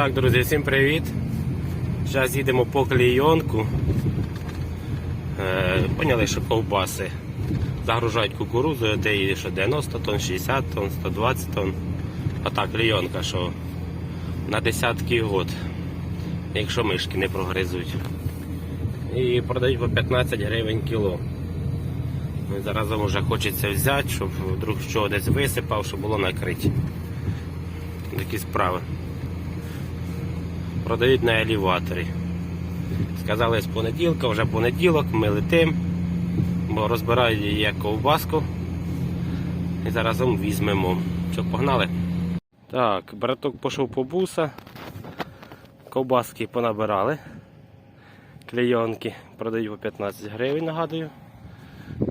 Так, друзі, всім привіт. Зараз їдемо по клейонку. Е, поняли, що ковбаси загружають кукурудзу, де її що 90 тонн, 60 тонн, 120 тонн. А так, клейонка, що на десятки год, якщо мишки не прогризуть. І продають по 15 гривень кіло. Ну, і Заразом вже хочеться взяти, щоб вдруг що десь висипав, щоб було накрити. Такі справи. Продають на елеваторі. Сказали з понеділка, вже понеділок, ми летим, бо розбирають її як ковбаску. І заразом візьмемо. Що, погнали? Так, браток пішов по буса. Ковбаски понабирали. Клейонки продають по 15 гривень, нагадую.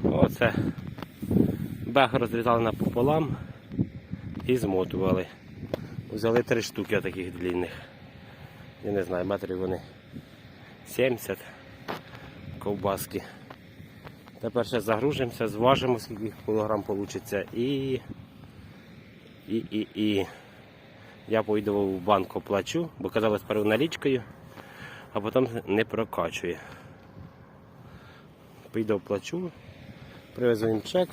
Оце бег розрізали напополам і змотували. Взяли три штуки таких длинних. Я не знаю, метрів вони 70 ковбаски. Тепер ще загружимося, зважимо, скільки кілограм вийде. І, і, і, і я поїду в банк оплачу, бо казали спершу налічкою, а потім не прокачує. Поїду оплачу, привезу їм чек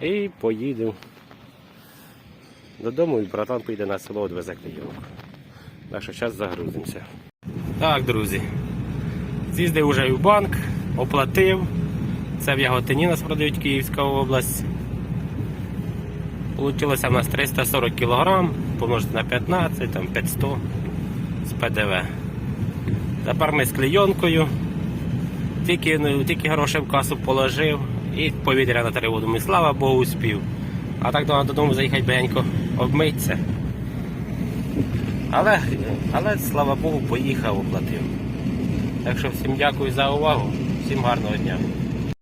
і поїду додому і братан поїде на село, відвезе клейонку. Так що зараз загрузимося. Так, друзі. З'їздив уже в банк, оплатив. Це в Яготині нас продають Київська область. Получилося в нас 340 кг, помножити на 15, там 500 з ПДВ. Тепер ми з клейонкою. Тільки, ну, тільки гроші в касу положив і повітря на триву. Думаю, слава Богу, успів. А так треба додому заїхати бенько, обмитися. Але, але слава Богу, поїхав, оплатив. Так що всім дякую за увагу, всім гарного дня.